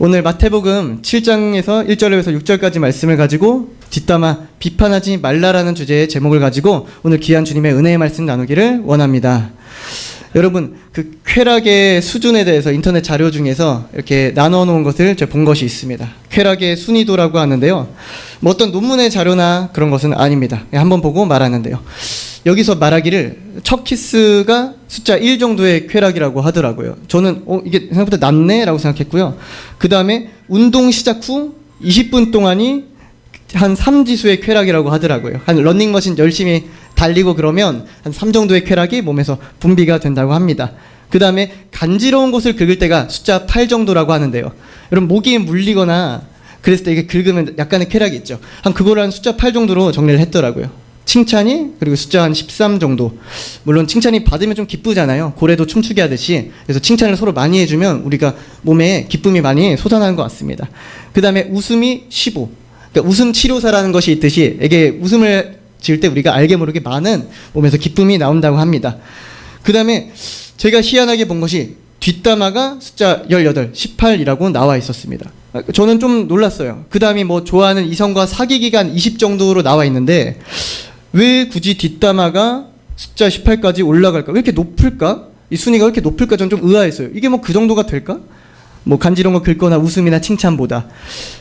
오늘 마태복음 7장에서 1절에서 6절까지 말씀을 가지고 뒷담화 비판하지 말라라는 주제의 제목을 가지고 오늘 귀한 주님의 은혜의 말씀 나누기를 원합니다. 여러분 그 쾌락의 수준에 대해서 인터넷 자료 중에서 이렇게 나눠 놓은 것을 제가 본 것이 있습니다. 쾌락의 순위도라고 하는데요. 뭐 어떤 논문의 자료나 그런 것은 아닙니다. 그냥 한번 보고 말하는데요. 여기서 말하기를 첫 키스가 숫자 1 정도의 쾌락이라고 하더라고요. 저는 어, 이게 생각보다 낮네라고 생각했고요. 그 다음에 운동 시작 후 20분 동안이 한 3지수의 쾌락이라고 하더라고요. 한 런닝머신 열심히 달리고 그러면 한 3 정도의 쾌락이 몸에서 분비가 된다고 합니다. 그 다음에 간지러운 곳을 긁을 때가 숫자 8 정도라고 하는데요. 여러분 모기에 물리거나 그랬을 때 이게 긁으면 약간의 쾌락이 있죠. 한 그거를 한 숫자 8 정도로 정리를 했더라고요. 칭찬이 그리고 숫자 한 13 정도. 물론 칭찬이 받으면 좀 기쁘잖아요. 고래도 춤추게 하듯이. 그래서 칭찬을 서로 많이 해주면 우리가 몸에 기쁨이 많이 솟아나는 것 같습니다. 그 다음에 웃음이 15. 그러니까 웃음 치료사라는 것이 있듯이 이게 웃음을 지을 때 우리가 알게 모르게 많은 몸에서 기쁨이 나온다고 합니다. 그 다음에 제가 희한하게 본 것이 뒷담화가 숫자 18, 18이라고 나와 있었습니다. 저는 좀 놀랐어요. 그 다음이 뭐 좋아하는 이성과 사귀 기간 20 정도로 나와 있는데 왜 굳이 뒷담화가 숫자 18까지 올라갈까? 왜 이렇게 높을까? 이 순위가 왜 이렇게 높을까? 저는 좀 의아했어요. 이게 뭐 그 정도가 될까? 뭐 간지러운 거 긁거나 웃음이나 칭찬보다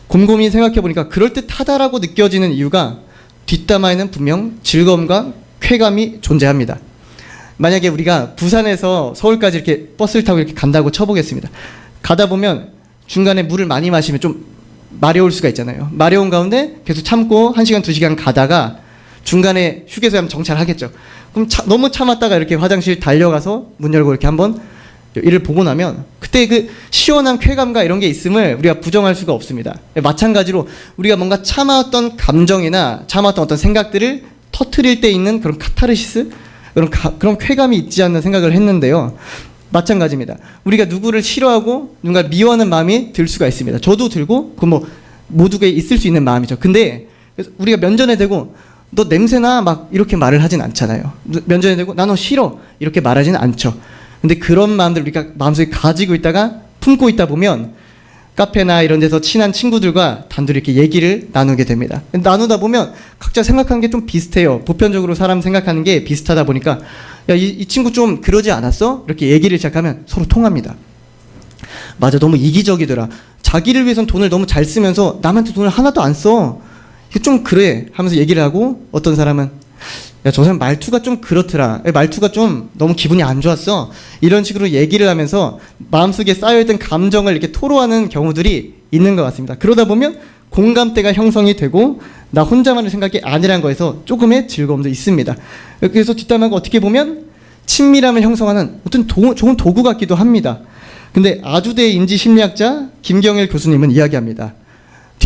곰곰이 생각해 보니까 그럴 듯하다라고 느껴지는 이유가 뒷담화에는 분명 즐거움과 쾌감이 존재합니다. 만약에 우리가 부산에서 서울까지 이렇게 버스를 타고 이렇게 간다고 쳐보겠습니다. 가다 보면 중간에 물을 많이 마시면 좀 마려울 수가 있잖아요. 마려운 가운데 계속 참고 1시간, 2시간 가다가 중간에 휴게소에 한번 정찰하겠죠. 그럼 차- 너무 참았다가 이렇게 화장실 달려가서 문 열고 이렇게 한번 이를 보고 나면 그때 그 시원한 쾌감과 이런 게 있음을 우리가 부정할 수가 없습니다. 마찬가지로 우리가 뭔가 참아왔던 감정이나 참아왔던 어떤 생각들을 터트릴 때 있는 그런 카타르시스 그런 가- 그런 쾌감이 있지 않는 생각을 했는데요. 마찬가지입니다. 우리가 누구를 싫어하고 누군가 미워하는 마음이 들 수가 있습니다. 저도 들고 그뭐 모두가 있을 수 있는 마음이죠. 근데 우리가 면전에 대고 너 냄새나 막 이렇게 말을 하진 않잖아요. 면전에 대고 나 너 싫어 이렇게 말하지는 않죠. 근데 그런 마음들 우리가 마음속에 가지고 있다가 품고 있다 보면 카페나 이런 데서 친한 친구들과 단둘이 이렇게 얘기를 나누게 됩니다. 나누다 보면 각자 생각하는 게 좀 비슷해요. 보편적으로 사람 생각하는 게 비슷하다 보니까 야, 이, 이 친구 좀 그러지 않았어? 이렇게 얘기를 시작하면 서로 통합니다. 맞아, 너무 이기적이더라. 자기를 위해선 돈을 너무 잘 쓰면서 남한테 돈을 하나도 안 써. 이게 좀 그래 하면서 얘기를 하고 어떤 사람은 야, 저 사람 말투가 좀 그렇더라. 말투가 좀 너무 기분이 안 좋았어. 이런 식으로 얘기를 하면서 마음속에 쌓여있던 감정을 이렇게 토로하는 경우들이 있는 것 같습니다. 그러다 보면 공감대가 형성이 되고 나 혼자만의 생각이 아니란 거에서 조금의 즐거움도 있습니다. 그래서 뒷담화가 어떻게 보면 친밀함을 형성하는 어떤 도, 좋은 도구 같기도 합니다. 근데 아주대 인지 심리학자 김경일 교수님은 이야기합니다.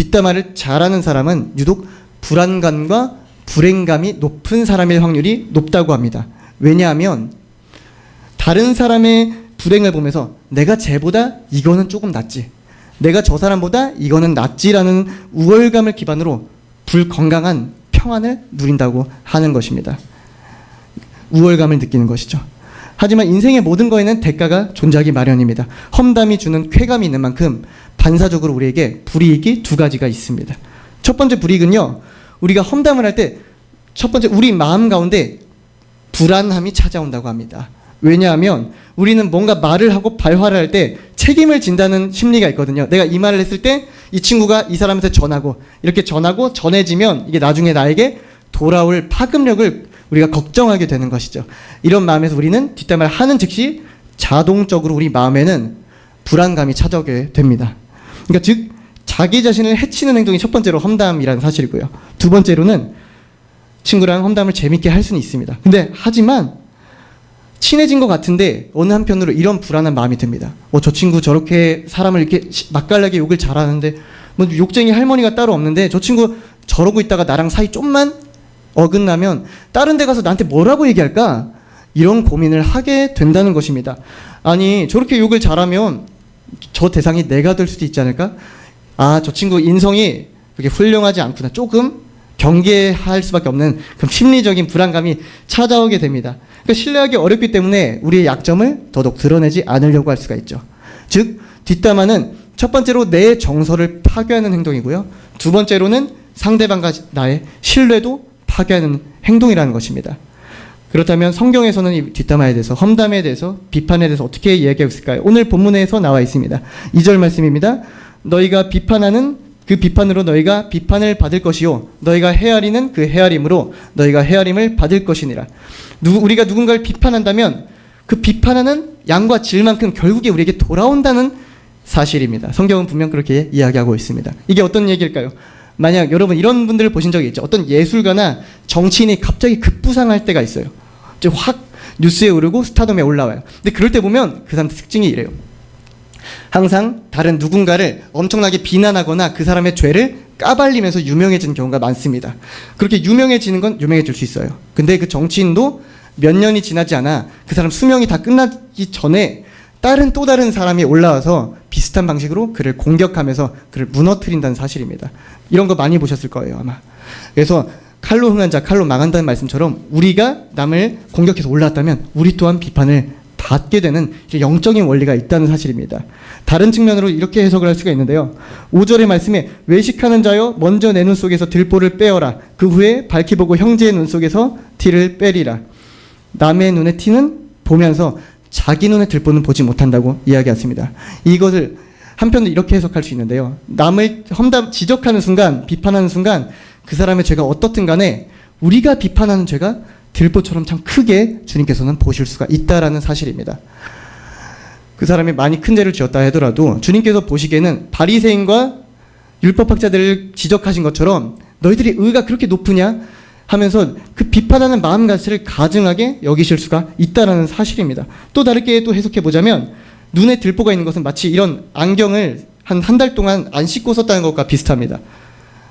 뒷담화를 잘하는 사람은 유독 불안감과 불행감이 높은 사람일 확률이 높다고 합니다. 왜냐하면 다른 사람의 불행을 보면서 내가 쟤보다 이거는 조금 낫지. 내가 저 사람보다 이거는 낫지라는 우월감을 기반으로 불건강한 평안을 누린다고 하는 것입니다. 우월감을 느끼는 것이죠. 하지만 인생의 모든 거에는 대가가 존재하기 마련입니다. 험담이 주는 쾌감이 있는 만큼 반사적으로 우리에게 불이익이 두 가지가 있습니다. 첫 번째 불이익은요. 우리가 험담을 할 때 첫 번째 우리 마음 가운데 불안함이 찾아온다고 합니다. 왜냐하면 우리는 뭔가 말을 하고 발화를 할 때 책임을 진다는 심리가 있거든요. 내가 이 말을 했을 때 이 친구가 이 사람한테 전하고 이렇게 전하고 전해지면 이게 나중에 나에게 돌아올 파급력을 우리가 걱정하게 되는 것이죠. 이런 마음에서 우리는 뒷담화를 하는 즉시 자동적으로 우리 마음에는 불안감이 찾아오게 됩니다. 그러니까 즉 자기 자신을 해치는 행동이 첫 번째로 험담이라는 사실이고요. 두 번째로는 친구랑 험담을 재밌게 할 수는 있습니다. 근데 하지만 친해진 것 같은데 어느 한편으로 이런 불안한 마음이 듭니다. 어, 저 친구 저렇게 사람을 이렇게 시- 맛깔나게 욕을 잘하는데 뭐 욕쟁이 할머니가 따로 없는데 저 친구 저러고 있다가 나랑 사이 좀만 어긋나면 다른 데 가서 나한테 뭐라고 얘기할까? 이런 고민을 하게 된다는 것입니다. 아니 저렇게 욕을 잘하면 저 대상이 내가 될 수도 있지 않을까? 아 저 친구 인성이 그렇게 훌륭하지 않구나. 조금 경계할 수밖에 없는 그런 심리적인 불안감이 찾아오게 됩니다. 그러니까 신뢰하기 어렵기 때문에 우리의 약점을 더더욱 드러내지 않으려고 할 수가 있죠. 즉 뒷담화는 첫 번째로 내 정서를 파괴하는 행동이고요. 두 번째로는 상대방과 나의 신뢰도 파괴하는 행동이라는 것입니다. 그렇다면 성경에서는 이 뒷담화에 대해서 험담에 대해서 비판에 대해서 어떻게 이야기하고 있을까요? 오늘 본문에서 나와 있습니다. 2절 말씀입니다. 너희가 비판하는 그 비판으로 너희가 비판을 받을 것이요 너희가 헤아리는 그 헤아림으로 너희가 헤아림을 받을 것이니라. 누, 우리가 누군가를 비판한다면 그 비판하는 양과 질만큼 결국에 우리에게 돌아온다는 사실입니다. 성경은 분명 그렇게 이야기하고 있습니다. 이게 어떤 얘기일까요? 만약 여러분 이런 분들을 보신 적이 있죠. 어떤 예술가나 정치인이 갑자기 급부상할 때가 있어요. 이제 확 뉴스에 오르고 스타덤에 올라와요. 근데 그럴 때 보면 그 사람들 특징이 이래요. 항상 다른 누군가를 엄청나게 비난하거나 그 사람의 죄를 까발리면서 유명해지는 경우가 많습니다. 그렇게 유명해지는 건 유명해질 수 있어요. 근데 그 정치인도 몇 년이 지나지 않아 그 사람 수명이 다 끝나기 전에 다른 또 다른 사람이 올라와서 비슷한 방식으로 그를 공격하면서 그를 무너뜨린다는 사실입니다. 이런 거 많이 보셨을 거예요, 아마. 그래서 칼로 흥한 자 칼로 망한다는 말씀처럼 우리가 남을 공격해서 올라왔다면 우리 또한 비판을 받게 되는 영적인 원리가 있다는 사실입니다. 다른 측면으로 이렇게 해석을 할 수가 있는데요. 5절의 말씀에 외식하는 자여 먼저 내 눈 속에서 들보를 빼어라. 그 후에 밝히 보고 형제의 눈 속에서 티를 빼리라. 남의 눈에 티는 보면서 자기 눈에 들보는 보지 못한다고 이야기했습니다. 이것을 한편으로 이렇게 해석할 수 있는데요. 남을 험담 지적하는 순간, 비판하는 순간 그 사람의 죄가 어떻든 간에 우리가 비판하는 죄가 들보처럼 참 크게 주님께서는 보실 수가 있다라는 사실입니다. 그 사람이 많이 큰 죄를 지었다 하더라도 주님께서 보시기에는 바리새인과 율법학자들을 지적하신 것처럼 너희들이 의가 그렇게 높으냐 하면서 그 비판하는 마음 가치를 가증하게 여기실 수가 있다라는 사실입니다. 또 다르게 또 해석해 보자면 눈에 들보가 있는 것은 마치 이런 안경을 한 한 달 동안 안 씻고 썼다는 것과 비슷합니다.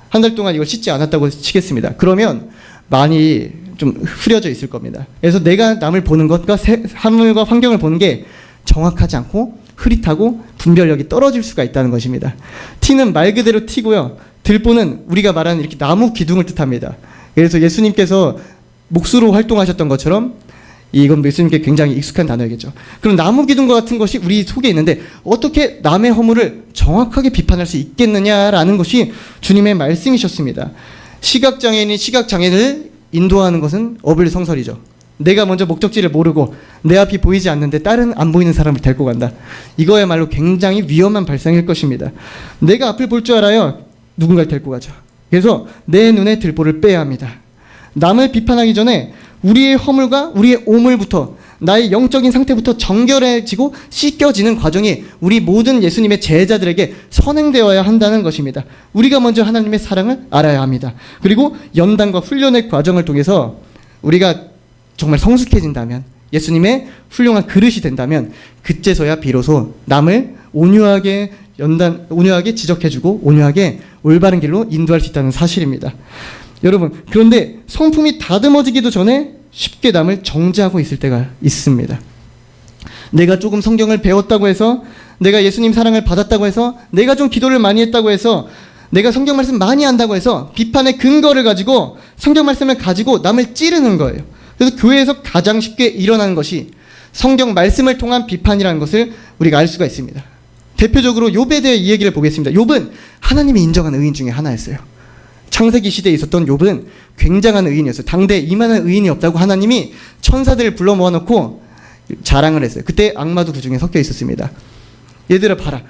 한 달 동안 이걸 씻지 않았다고 치겠습니다. 그러면 많이 좀 흐려져 있을 겁니다. 그래서 내가 남을 보는 것과 세- 사물과 환경을 보는 게 정확하지 않고 흐릿하고 분별력이 떨어질 수가 있다는 것입니다. 티는 말 그대로 티고요. 들보는 우리가 말하는 이렇게 나무 기둥을 뜻합니다. 그래서 예수님께서 목수로 활동하셨던 것처럼 이건 예수님께 굉장히 익숙한 단어이겠죠. 그럼 나무 기둥과 같은 것이 우리 속에 있는데 어떻게 남의 허물을 정확하게 비판할 수 있겠느냐라는 것이 주님의 말씀이셨습니다. 시각장애인이 시각장애를 인도하는 것은 어불성설이죠. 내가 먼저 목적지를 모르고 내 앞이 보이지 않는데 다른 안 보이는 사람을 데리고 간다. 이거야말로 굉장히 위험한 발상일 것입니다. 내가 앞을 볼 줄 알아요. 누군가를 데리고 가죠. 그래서 내 눈에 들보를 빼야 합니다. 남을 비판하기 전에 우리의 허물과 우리의 오물부터 나의 영적인 상태부터 정결해지고 씻겨지는 과정이 우리 모든 예수님의 제자들에게 선행되어야 한다는 것입니다. 우리가 먼저 하나님의 사랑을 알아야 합니다. 그리고 연단과 훈련의 과정을 통해서 우리가 정말 성숙해진다면 예수님의 훌륭한 그릇이 된다면 그제서야 비로소 남을 온유하게 연단 온유하게 지적해주고 온유하게 올바른 길로 인도할 수 있다는 사실입니다. 여러분 그런데 성품이 다듬어지기도 전에 쉽게 남을 정죄하고 있을 때가 있습니다. 내가 조금 성경을 배웠다고 해서 내가 예수님 사랑을 받았다고 해서 내가 좀 기도를 많이 했다고 해서 내가 성경 말씀 많이 한다고 해서 비판의 근거를 가지고 성경 말씀을 가지고 남을 찌르는 거예요. 그래서 교회에서 가장 쉽게 일어나는 것이 성경 말씀을 통한 비판이라는 것을 우리가 알 수가 있습니다. 대표적으로 욥에 대해 이 얘기를 보겠습니다. 욥은 하나님이 인정한 의인 중에 하나였어요. 창세기 시대에 있었던 욥은 굉장한 의인이었어요. 당대 이만한 의인이 없다고 하나님이 천사들을 불러 모아놓고 자랑을 했어요. 그때 악마도 그 중에 섞여 있었습니다. 얘들아 봐라.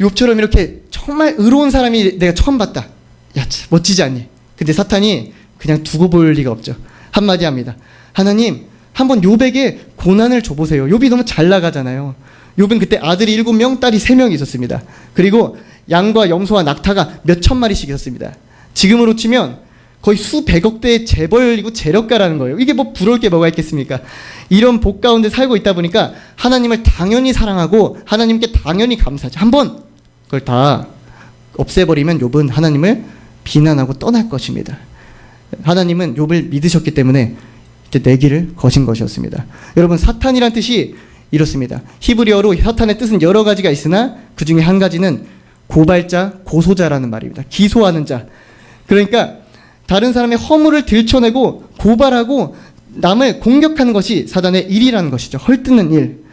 욥처럼 이렇게 정말 의로운 사람이 내가 처음 봤다. 야, 참, 멋지지 않니? 근데 사탄이 그냥 두고 볼 리가 없죠. 한마디 합니다. 하나님, 한번 욥에게 고난을 줘보세요. 욥이 너무 잘 나가잖아요. 욥은 그때 아들이 일곱 명, 딸이 세명 있었습니다. 그리고 양과 염소와 낙타가 몇 천 마리씩 있었습니다. 지금으로 치면 거의 수백억 대의 재벌이고 재력가라는 거예요. 이게 뭐 부러울 게 뭐가 있겠습니까? 이런 복 가운데 살고 있다 보니까 하나님을 당연히 사랑하고 하나님께 당연히 감사하죠. 한번 그걸 다 없애버리면 욥은 하나님을 비난하고 떠날 것입니다. 하나님은 욥을 믿으셨기 때문에 내 길을 거신 것이었습니다. 여러분 사탄이란 뜻이 이렇습니다. 히브리어로 사탄의 뜻은 여러 가지가 있으나 그 중에 한 가지는 고발자, 고소자라는 말입니다. 기소하는 자. 그러니까 다른 사람의 허물을 들춰내고 고발하고 남을 공격하는 것이 사단의 일이라는 것이죠. 헐뜯는 일.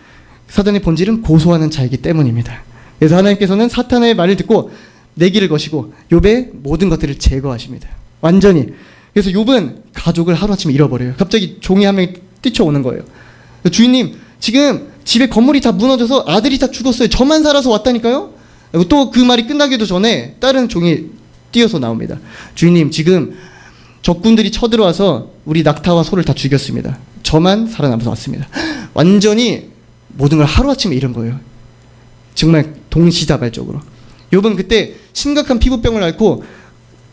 사단의 본질은 고소하는 자이기 때문입니다. 그래서 하나님께서는 사탄의 말을 듣고 내기를 거시고 욥의 모든 것들을 제거하십니다. 완전히. 그래서 욥은 가족을 하루아침에 잃어버려요. 갑자기 종이 한 명이 뛰쳐오는 거예요. 주인님, 지금 집에 건물이 다 무너져서 아들이 다 죽었어요. 저만 살아서 왔다니까요? 또 그 말이 끝나기도 전에 다른 종이 뛰어서 나옵니다. 주인님, 지금 적군들이 쳐들어와서 우리 낙타와 소를 다 죽였습니다. 저만 살아남아서 왔습니다. 완전히 모든 걸 하루아침에 잃은 거예요. 정말 동시다발적으로. 욥은 그때 심각한 피부병을 앓고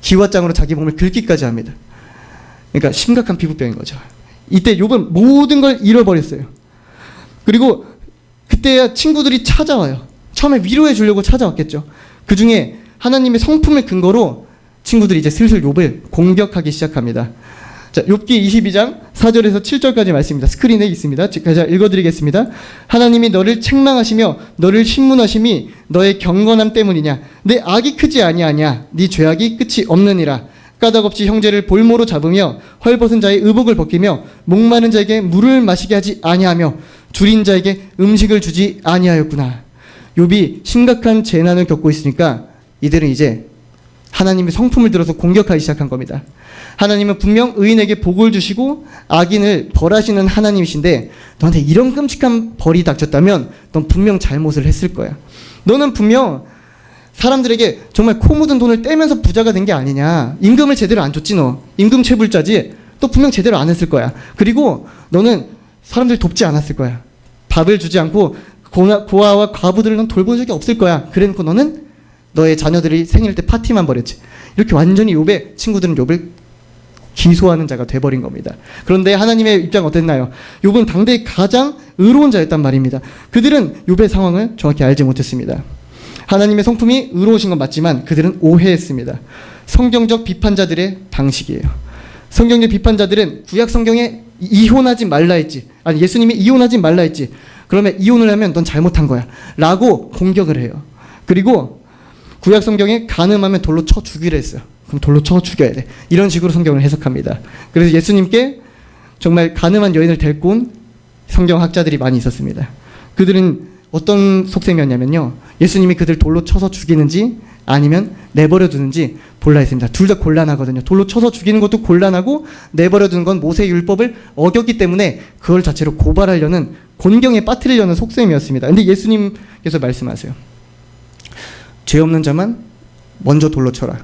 기와장으로 자기 몸을 긁기까지 합니다. 그러니까 심각한 피부병인 거죠. 이때 욥은 모든 걸 잃어버렸어요. 그리고 그때야 친구들이 찾아와요. 처음에 위로해 주려고 찾아왔겠죠. 그 중에 하나님의 성품을 근거로 친구들이 이제 슬슬 욥을 공격하기 시작합니다. 자, 욥기 22장 4절에서 7절까지 말씀입니다. 스크린에 있습니다. 제가 읽어 드리겠습니다. 하나님이 너를 책망하시며 너를 신문하심이 너의 경건함 때문이냐? 내 악이 크지 아니하냐? 네 죄악이 끝이 없느니라. 까닭없이 형제를 볼모로 잡으며 헐벗은 자의 의복을 벗기며 목마른 자에게 물을 마시게 하지 아니하며 줄인 자에게 음식을 주지 아니하였구나. 욥이 심각한 재난을 겪고 있으니까 이들은 이제 하나님의 성품을 들어서 공격하기 시작한 겁니다. 하나님은 분명 의인에게 복을 주시고 악인을 벌하시는 하나님이신데 너한테 이런 끔찍한 벌이 닥쳤다면 넌 분명 잘못을 했을 거야. 너는 분명 사람들에게 정말 코 묻은 돈을 떼면서 부자가 된 게 아니냐. 임금을 제대로 안 줬지 너. 임금 체불자지. 또 분명 제대로 안 했을 거야. 그리고 너는 사람들 돕지 않았을 거야. 밥을 주지 않고 고아, 고아 와 과부들을 넌 돌본 적이 없을 거야. 그래놓고 너는 너의 자녀들이 생일 때 파티만 벌였지. 이렇게 완전히 욥의 친구들은 욥을 기소하는 자가 돼버린 겁니다. 그런데 하나님의 입장 어땠나요? 욥은 당대 가장 의로운 자였단 말입니다. 그들은 욥의 상황을 정확히 알지 못했습니다. 하나님의 성품이 의로우신 건 맞지만 그들은 오해했습니다. 성경적 비판자들의 방식이에요. 성경적 비판자들은 구약 성경에 이혼하지 말라 했지. 아니 예수님이 이혼하지 말라 했지. 그러면 이혼을 하면 넌 잘못한 거야. 라고 공격을 해요. 그리고 구약 성경에 가늠하면 돌로 쳐 죽이려 했어요. 그럼 돌로 쳐 죽여야 돼. 이런 식으로 성경을 해석합니다. 그래서 예수님께 정말 가늠한 여인을 데리고 온 성경학자들이 많이 있었습니다. 그들은 어떤 속셈이었냐면요. 예수님이 그들 돌로 쳐서 죽이는지 아니면 내버려 두는지 볼라 했습니다. 둘 다 곤란하거든요. 돌로 쳐서 죽이는 것도 곤란하고 내버려 두는 건 모세 율법을 어겼기 때문에 그걸 자체로 고발하려는 곤경에 빠뜨리려는 속셈이었습니다. 근데 예수님께서 말씀하세요. 죄 없는 자만 먼저 돌로 쳐라.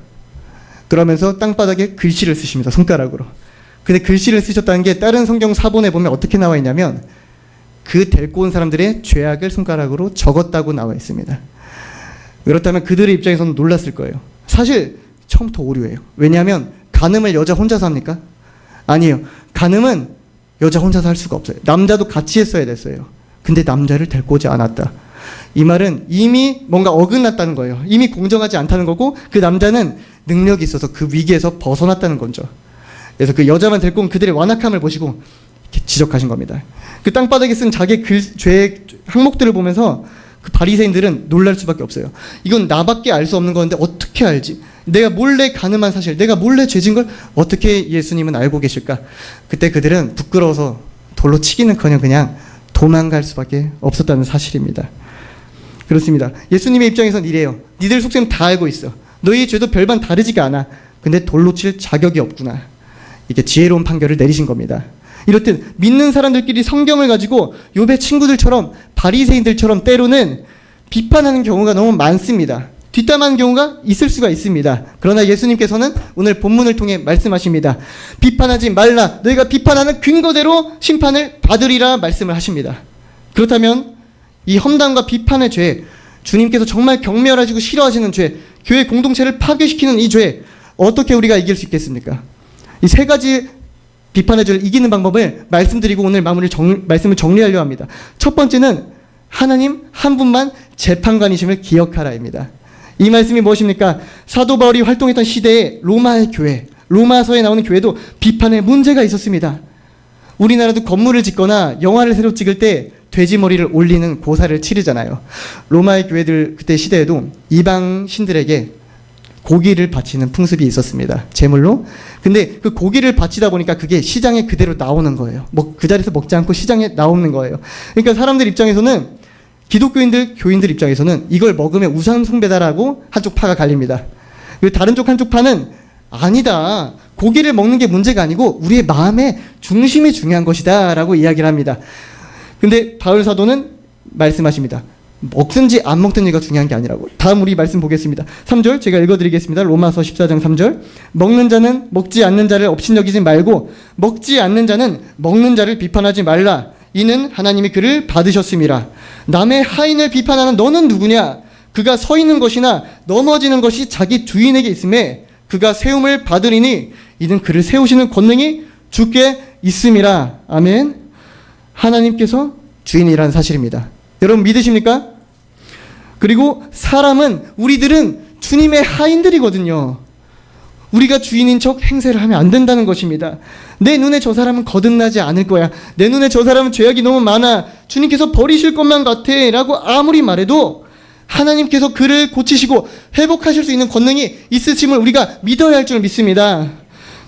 그러면서 땅바닥에 글씨를 쓰십니다. 손가락으로. 근데 글씨를 쓰셨다는 게 다른 성경 사본에 보면 어떻게 나와 있냐면 그 데리고 온 사람들의 죄악을 손가락으로 적었다고 나와 있습니다. 그렇다면 그들의 입장에서는 놀랐을 거예요. 사실 처음부터 오류예요. 왜냐하면 간음을 여자 혼자서 합니까? 아니에요. 간음은 여자 혼자서 할 수가 없어요. 남자도 같이 했어야 됐어요. 근데 남자를 데리고 오지 않았다. 이 말은 이미 뭔가 어긋났다는 거예요. 이미 공정하지 않다는 거고 그 남자는 능력이 있어서 그 위기에서 벗어났다는 거죠. 그래서 그 여자만 데리고 온 그들의 완악함을 보시고 지적하신 겁니다. 그 땅바닥에 쓴 자기 글, 죄 항목들을 보면서 그 바리새인들은 놀랄 수밖에 없어요. 이건 나밖에 알 수 없는 건데 어떻게 알지? 내가 몰래 가늠한 사실, 내가 몰래 죄진 걸 어떻게 예수님은 알고 계실까? 그때 그들은 부끄러워서 돌로 치기는커녕 그냥 도망갈 수밖에 없었다는 사실입니다. 그렇습니다. 예수님의 입장에선 이래요. 니들 속셈 다 알고 있어. 너희 죄도 별반 다르지가 않아. 근데 돌로 칠 자격이 없구나. 이게 지혜로운 판결을 내리신 겁니다. 이렇듯 믿는 사람들끼리 성경을 가지고 요배 친구들처럼 바리새인들처럼 때로는 비판하는 경우가 너무 많습니다. 뒷담하는 경우가 있을 수가 있습니다. 그러나 예수님께서는 오늘 본문을 통해 말씀하십니다. 비판하지 말라. 너희가 비판하는 근거대로 심판을 받으리라 말씀을 하십니다. 그렇다면 이 험담과 비판의 죄, 주님께서 정말 경멸하시고 싫어하시는 죄, 교회 공동체를 파괴시키는 이 죄, 어떻게 우리가 이길 수 있겠습니까? 이 세 가지 비판의 죄를 이기는 방법을 말씀드리고 오늘 마무리 정, 말씀을 정리하려 합니다. 첫 번째는 하나님 한 분만 재판관이심을 기억하라입니다. 이 말씀이 무엇입니까? 사도 바울이 활동했던 시대에 로마의 교회, 로마서에 나오는 교회도 비판에 문제가 있었습니다. 우리나라도 건물을 짓거나 영화를 새로 찍을 때 돼지 머리를 올리는 고사를 치르잖아요. 로마의 교회들 그때 시대에도 이방 신들에게 고기를 바치는 풍습이 있었습니다. 제물로. 근데 그 고기를 바치다 보니까 그게 시장에 그대로 나오는 거예요. 뭐 그 자리에서 먹지 않고 시장에 나오는 거예요. 그러니까 사람들 입장에서는 기독교인들 교인들 입장에서는 이걸 먹으면 우상 숭배다라고 한쪽 파가 갈립니다. 그 다른 쪽 한쪽 파는 아니다. 고기를 먹는 게 문제가 아니고 우리의 마음의 중심이 중요한 것이다라고 이야기를 합니다. 근데 바울 사도는 말씀하십니다. 먹든지 안 먹든지가 중요한 게 아니라고. 다음 우리 말씀 보겠습니다. 3절 제가 읽어드리겠습니다. 로마서 14장 3절. 먹는 자는 먹지 않는 자를 업신여기지 말고 먹지 않는 자는 먹는 자를 비판하지 말라. 이는 하나님이 그를 받으셨음이라. 남의 하인을 비판하는 너는 누구냐? 그가 서 있는 것이나 넘어지는 것이 자기 주인에게 있음에 그가 세움을 받으리니 이는 그를 세우시는 권능이 주께 있음이라. 아멘. 하나님께서 주인이라는 사실입니다. 여러분 믿으십니까? 그리고 사람은 우리들은 주님의 하인들이거든요. 우리가 주인인 척 행세를 하면 안 된다는 것입니다. 내 눈에 저 사람은 거듭나지 않을 거야. 내 눈에 저 사람은 죄악이 너무 많아. 주님께서 버리실 것만 같아. 라고 아무리 말해도 하나님께서 그를 고치시고 회복하실 수 있는 권능이 있으심을 우리가 믿어야 할 줄 믿습니다.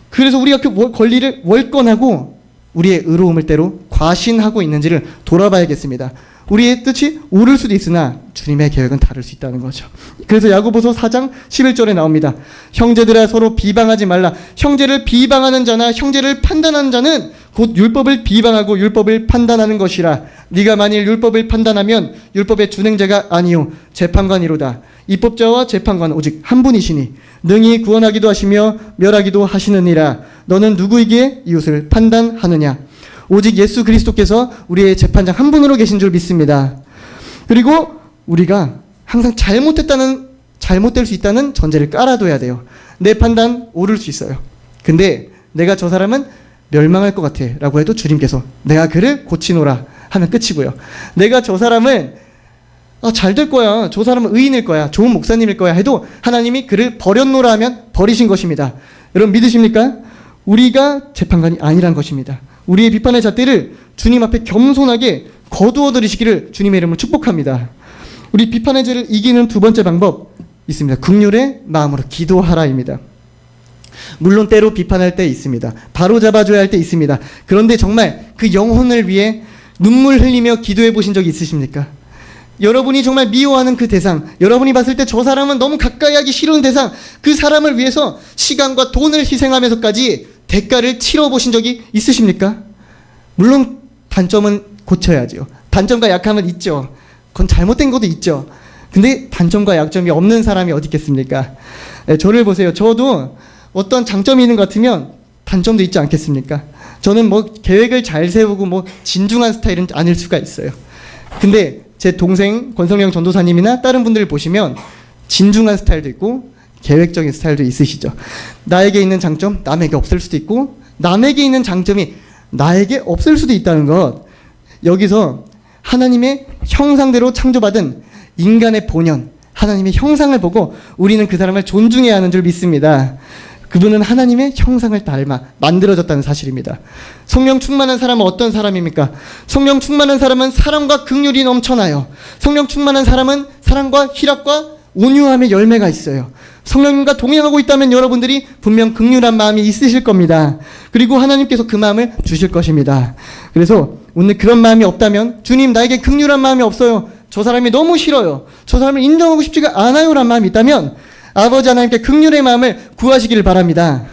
그래서 우리가 그 월- 권리를 월권하고 우리의 의로움을 때로 과신하고 있는지를 돌아봐야겠습니다. 우리의 뜻이 옳을 수도 있으나 주님의 계획은 다를 수 있다는 거죠. 그래서 야고보서 4장 11절에 나옵니다. 형제들아 서로 비방하지 말라. 형제를 비방하는 자나 형제를 판단하는 자는 곧 율법을 비방하고 율법을 판단하는 것이라. 네가 만일 율법을 판단하면 율법의 준행자가 아니요 재판관이로다. 입법자와 재판관 오직 한 분이시니 능히 구원하기도 하시며 멸하기도 하시느니라. 너는 누구에게 이웃을 판단하느냐? 오직 예수 그리스도께서 우리의 재판장 한 분으로 계신 줄 믿습니다. 그리고 우리가 항상 잘못했다는 잘못될 수 있다는 전제를 깔아둬야 돼요. 내 판단 옳을 수 있어요. 근데 내가 저 사람은 멸망할 것 같아 라고 해도 주님께서 내가 그를 고치노라 하면 끝이고요. 내가 저 사람을 아, 잘 될 거야. 저 사람은 의인일 거야. 좋은 목사님일 거야. 해도 하나님이 그를 버렸노라 하면 버리신 것입니다. 여러분 믿으십니까? 우리가 재판관이 아니란 것입니다. 우리의 비판의 잣대를 주님 앞에 겸손하게 거두어 들이시기를 주님의 이름으로 축복합니다. 우리 비판의 죄를 이기는 두 번째 방법 있습니다. 극률의 마음으로 기도하라입니다. 물론 때로 비판할 때 있습니다. 바로 잡아줘야 할 때 있습니다. 그런데 정말 그 영혼을 위해 눈물 흘리며 기도해 보신 적 있으십니까? 여러분이 정말 미워하는 그 대상, 여러분이 봤을 때 저 사람은 너무 가까이 하기 싫은 대상, 그 사람을 위해서 시간과 돈을 희생하면서까지 대가를 치러 보신 적이 있으십니까? 물론 단점은 고쳐야죠. 단점과 약함은 있죠. 그건 잘못된 것도 있죠. 근데 단점과 약점이 없는 사람이 어디 있겠습니까? 네, 저를 보세요. 저도 어떤 장점이 있는 것 같으면 단점도 있지 않겠습니까? 저는 뭐 계획을 잘 세우고 뭐 진중한 스타일은 아닐 수가 있어요. 근데 제 동생 권성령 전도사님이나 다른 분들을 보시면 진중한 스타일도 있고 계획적인 스타일도 있으시죠. 나에게 있는 장점 남에게 없을 수도 있고 남에게 있는 장점이 나에게 없을 수도 있다는 것. 여기서 하나님의 형상대로 창조받은 인간의 본연, 하나님의 형상을 보고 우리는 그 사람을 존중해야 하는 줄 믿습니다. 그분은 하나님의 형상을 닮아 만들어졌다는 사실입니다. 성령 충만한 사람은 어떤 사람입니까? 성령 충만한 사람은 사랑과 긍휼이 넘쳐나요. 성령 충만한 사람은 사랑과 희락과 온유함의 열매가 있어요. 성령님과 동행하고 있다면 여러분들이 분명 긍휼한 마음이 있으실 겁니다. 그리고 하나님께서 그 마음을 주실 것입니다. 그래서 오늘 그런 마음이 없다면 주님 나에게 긍휼한 마음이 없어요. 저 사람이 너무 싫어요. 저 사람을 인정하고 싶지가 않아요란 마음이 있다면 아버지 하나님께 긍휼의 마음을 구하시기를 바랍니다.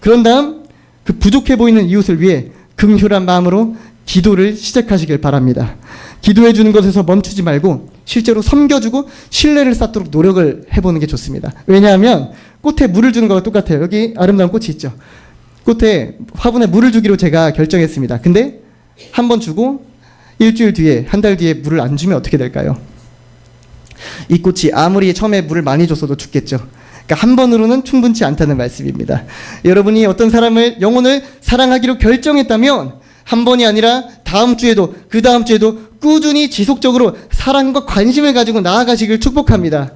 그런 다음 그 부족해 보이는 이웃을 위해 긍휼한 마음으로 기도를 시작하시길 바랍니다. 기도해 주는 것에서 멈추지 말고 실제로 섬겨주고 신뢰를 쌓도록 노력을 해보는 게 좋습니다. 왜냐하면 꽃에 물을 주는 거와 똑같아요. 여기 아름다운 꽃이 있죠. 꽃에 화분에 물을 주기로 제가 결정했습니다. 근데 한 번 주고 일주일 뒤에 한 달 뒤에 물을 안 주면 어떻게 될까요? 이 꽃이 아무리 처음에 물을 많이 줬어도 죽겠죠. 그러니까 한 번으로는 충분치 않다는 말씀입니다. 여러분이 어떤 사람을 영혼을 사랑하기로 결정했다면 한 번이 아니라 다음 주에도 그 다음 주에도 꾸준히 지속적으로 사랑과 관심을 가지고 나아가시길 축복합니다.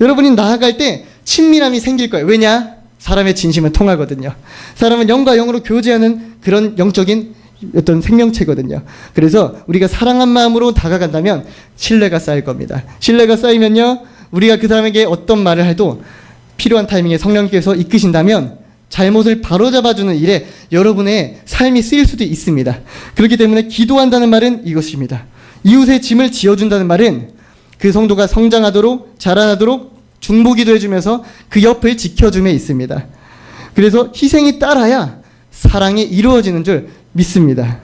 여러분이 나아갈 때 친밀함이 생길 거예요. 왜냐? 사람의 진심은 통하거든요. 사람은 영과 영으로 교제하는 그런 영적인 어떤 생명체거든요. 그래서 우리가 사랑한 마음으로 다가간다면 신뢰가 쌓일 겁니다. 신뢰가 쌓이면요, 우리가 그 사람에게 어떤 말을 해도 필요한 타이밍에 성령께서 이끄신다면 잘못을 바로잡아주는 일에 여러분의 삶이 쓰일 수도 있습니다. 그렇기 때문에 기도한다는 말은 이것입니다. 이웃의 짐을 지어준다는 말은 그 성도가 성장하도록 자라나도록 중보기도 해주면서 그 옆을 지켜줌에 있습니다. 그래서 희생이 따라야 사랑이 이루어지는 줄 믿습니다.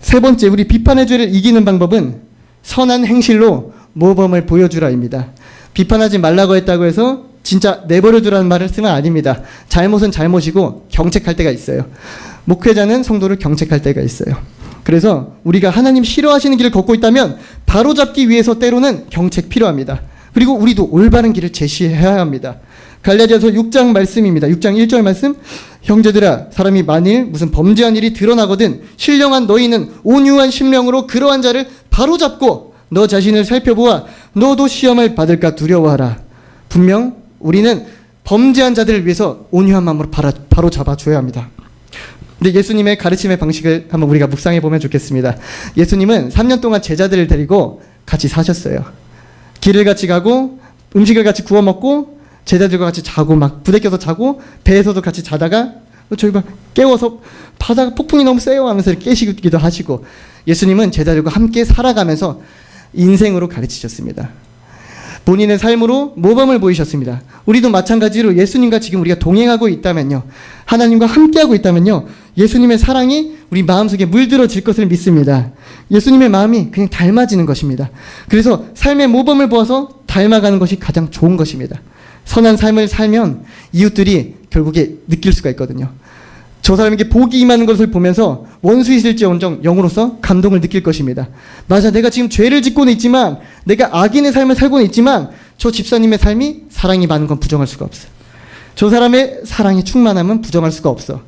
세 번째, 우리 비판의 죄를 이기는 방법은 선한 행실로 모범을 보여주라입니다. 비판하지 말라고 했다고 해서 진짜 내버려 두라는 말을 쓰면 아닙니다. 잘못은 잘못이고 경책할 때가 있어요. 목회자는 성도를 경책할 때가 있어요. 그래서 우리가 하나님 싫어하시는 길을 걷고 있다면 바로잡기 위해서 때로는 경책 필요합니다. 그리고 우리도 올바른 길을 제시해야 합니다. 갈라디아서 6장 말씀입니다. 6장 1절 말씀. 형제들아 사람이 만일 무슨 범죄한 일이 드러나거든 신령한 너희는 온유한 심령으로 그러한 자를 바로잡고 너 자신을 살펴보아 너도 시험을 받을까 두려워하라. 분명 우리는 범죄한 자들을 위해서 온유한 마음으로 바로, 잡아줘야 합니다. 근데 예수님의 가르침의 방식을 한번 우리가 묵상해 보면 좋겠습니다. 예수님은 3년 동안 제자들을 데리고 같이 사셨어요. 길을 같이 가고 음식을 같이 구워 먹고 제자들과 같이 자고 막 부대껴서 자고 배에서도 같이 자다가 저희 막 깨워서 바다가 폭풍이 너무 세요 하면서 깨시기도 하시고 예수님은 제자들과 함께 살아가면서 인생으로 가르치셨습니다. 본인의 삶으로 모범을 보이셨습니다. 우리도 마찬가지로 예수님과 지금 우리가 동행하고 있다면요. 하나님과 함께하고 있다면요. 예수님의 사랑이 우리 마음속에 물들어질 것을 믿습니다. 예수님의 마음이 그냥 닮아지는 것입니다. 그래서 삶의 모범을 보아서 닮아가는 것이 가장 좋은 것입니다. 선한 삶을 살면 이웃들이 결국에 느낄 수가 있거든요. 저 사람에게 복이 임하는 것을 보면서 원수이실지언정 영으로서 감동을 느낄 것입니다. 맞아, 내가 지금 죄를 짓고는 있지만, 내가 악인의 삶을 살고는 있지만, 저 집사님의 삶이 사랑이 많은 건 부정할 수가 없어. 저 사람의 사랑이 충만함은 부정할 수가 없어.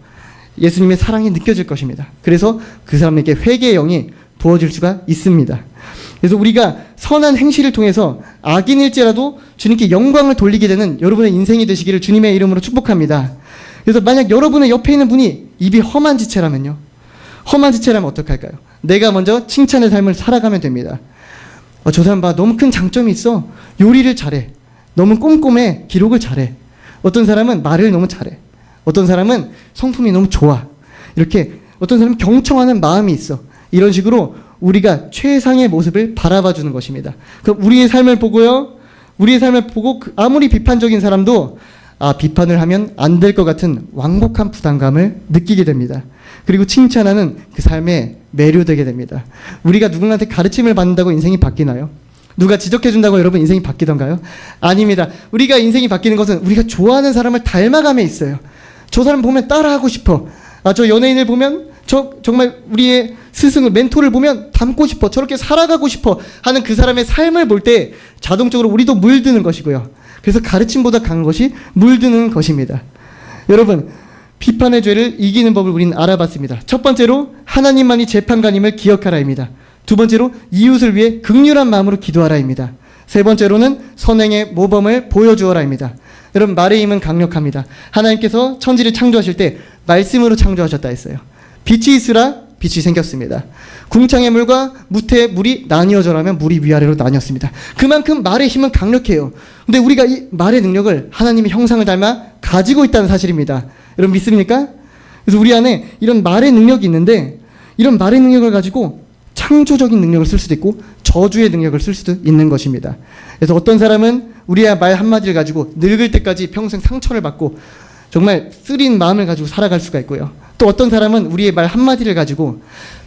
예수님의 사랑이 느껴질 것입니다. 그래서 그 사람에게 회개의 영이 부어질 수가 있습니다. 그래서 우리가 선한 행실을 통해서 악인일지라도 주님께 영광을 돌리게 되는 여러분의 인생이 되시기를 주님의 이름으로 축복합니다. 그래서 만약 여러분의 옆에 있는 분이 입이 험한 지체라면요. 험한 지체라면 어떡할까요? 내가 먼저 칭찬의 삶을 살아가면 됩니다. 어, 저 사람 봐. 너무 큰 장점이 있어. 요리를 잘해. 너무 꼼꼼해. 기록을 잘해. 어떤 사람은 말을 너무 잘해. 어떤 사람은 성품이 너무 좋아. 이렇게 어떤 사람은 경청하는 마음이 있어. 이런 식으로 우리가 최상의 모습을 바라봐 주는 것입니다. 그럼 우리의 삶을 보고요. 우리의 삶을 보고 그 아무리 비판적인 사람도 아, 비판을 하면 안 될 것 같은 완곡한 부담감을 느끼게 됩니다. 그리고 칭찬하는 그 삶에 매료되게 됩니다. 우리가 누군가한테 가르침을 받는다고 인생이 바뀌나요? 누가 지적해준다고 여러분 인생이 바뀌던가요? 아닙니다. 우리가 인생이 바뀌는 것은 우리가 좋아하는 사람을 닮아감에 있어요. 저 사람 보면 따라하고 싶어. 아, 저 연예인을 보면 저 정말 우리의 스승을 멘토를 보면 닮고 싶어. 저렇게 살아가고 싶어 하는 그 사람의 삶을 볼 때 자동적으로 우리도 물드는 것이고요. 그래서 가르침보다 강한 것이 물드는 것입니다. 여러분, 비판의 죄를 이기는 법을 우리는 알아봤습니다. 첫 번째로 하나님만이 재판관임을 기억하라입니다. 두 번째로 이웃을 위해 극률한 마음으로 기도하라입니다. 세 번째로는 선행의 모범을 보여주어라입니다. 여러분 말의 힘은 강력합니다. 하나님께서 천지를 창조하실 때 말씀으로 창조하셨다 했어요. 빛이 있으라 빛이 생겼습니다. 궁창의 물과 무태의 물이 나뉘어져라면 물이 위아래로 나뉘었습니다. 그만큼 말의 힘은 강력해요. 근데 우리가 이 말의 능력을 하나님의 형상을 닮아 가지고 있다는 사실입니다. 여러분 믿습니까? 그래서 우리 안에 이런 말의 능력이 있는데 이런 말의 능력을 가지고 창조적인 능력을 쓸 수도 있고 저주의 능력을 쓸 수도 있는 것입니다. 그래서 어떤 사람은 우리의 말 한마디를 가지고 늙을 때까지 평생 상처를 받고 정말 쓰린 마음을 가지고 살아갈 수가 있고요. 또 어떤 사람은 우리의 말 한마디를 가지고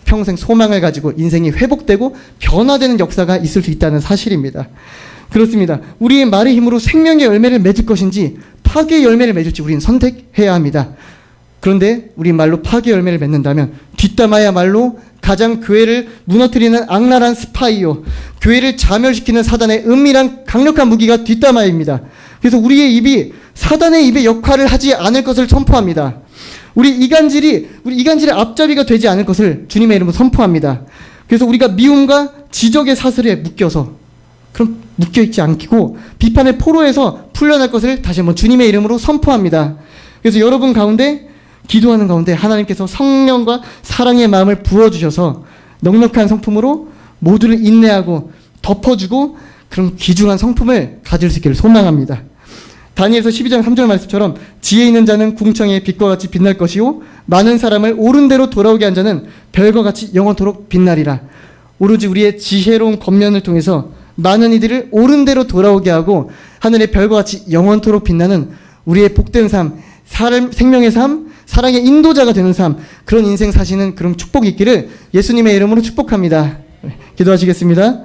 평생 소망을 가지고 인생이 회복되고 변화되는 역사가 있을 수 있다는 사실입니다. 그렇습니다. 우리의 말의 힘으로 생명의 열매를 맺을 것인지 파괴의 열매를 맺을지 우리는 선택해야 합니다. 그런데 우리 말로 파괴 열매를 맺는다면 뒷담화야말로 가장 교회를 무너뜨리는 악랄한 스파이요. 교회를 자멸시키는 사단의 은밀한 강력한 무기가 뒷담화입니다. 그래서 우리의 입이 사단의 입의 역할을 하지 않을 것을 선포합니다. 우리 이간질이 우리 이간질의 앞잡이가 되지 않을 것을 주님의 이름으로 선포합니다. 그래서 우리가 미움과 지적의 사슬에 묶여서 그럼 묶여 있지 않고 비판의 포로에서 풀려날 것을 다시 한번 주님의 이름으로 선포합니다. 그래서 여러분 가운데 기도하는 가운데 하나님께서 성령과 사랑의 마음을 부어 주셔서 넉넉한 성품으로 모두를 인내하고 덮어주고 그런 귀중한 성품을 가질 수 있기를 소망합니다. 다니엘서 12장 3절 말씀처럼 지혜 있는 자는 궁창의 빛과 같이 빛날 것이요 많은 사람을 옳은 대로 돌아오게 한 자는 별과 같이 영원토록 빛나리라. 오로지 우리의 지혜로운 겉면을 통해서 많은 이들을 옳은 대로 돌아오게 하고 하늘의 별과 같이 영원토록 빛나는 우리의 복된 삶, 사람, 생명의 삶, 사랑의 인도자가 되는 삶, 그런 인생 사시는 그런 축복이 있기를 예수님의 이름으로 축복합니다. 기도하시겠습니다.